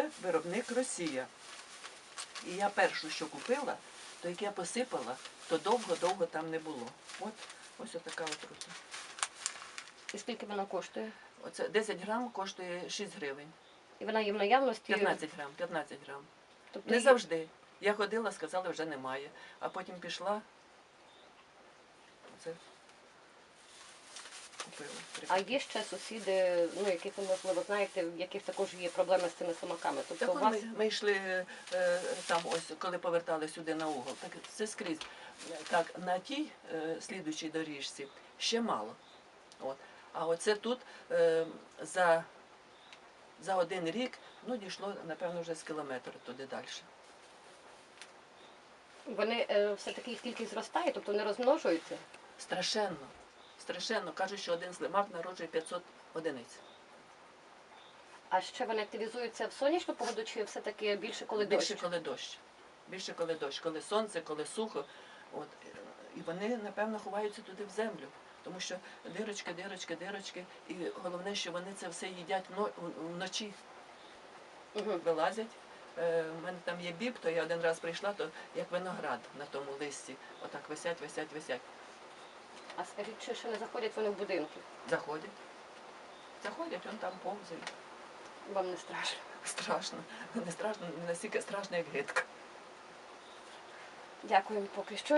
Це виробник Росія. І я першу, що купила, то як я посипала, то довго-довго там не було. От ось така отрута. І скільки вона коштує? Оце 10 грам коштує 6 гривень. І вона є в наявності. 15 грам, 15 грам. Тобто Не є- завжди. Я ходила, сказали, вже немає. А потім пішла. Це купила. А є ще сусіди, ну яких ви можливо знаєте, в яких також є проблеми з цими самаками. Тобто Так у вас ми, ми йшли е, там, ось коли повертали сюди на угол. Так це скрізь. Так, на тій е, слідучій доріжці ще мало. От. А оце тут е, за, за один рік ну, дійшло, напевно, вже з кілометра туди далі. вони е, все-таки їх кількість зростає, тобто не розмножуються. Страшенно. Страшенно. Кажуть, що один слимак народжує 500 одиниць. А ще вони активізуються в сонячну погоду, чи все-таки більше коли дощ? Більше коли дощ. Більше коли дощ, коли сонце, коли сухо. От. е, І вони, напевно, ховаються туди в землю. Тому що дирочки, дирочки, дирочки. І головне, що вони це все їдять вночі, Угу. вилазять. Е, У мене там є біб, то я один раз прийшла, то як виноград на тому листі. Отак висять, висять, висять. А скажіть, що ще не заходять вони в будинки? Заходять. Заходять, он там повзають. Вам не страшно? Страшно. Не страшно, не настільки страшно, як гидка. Дякуємо поки що.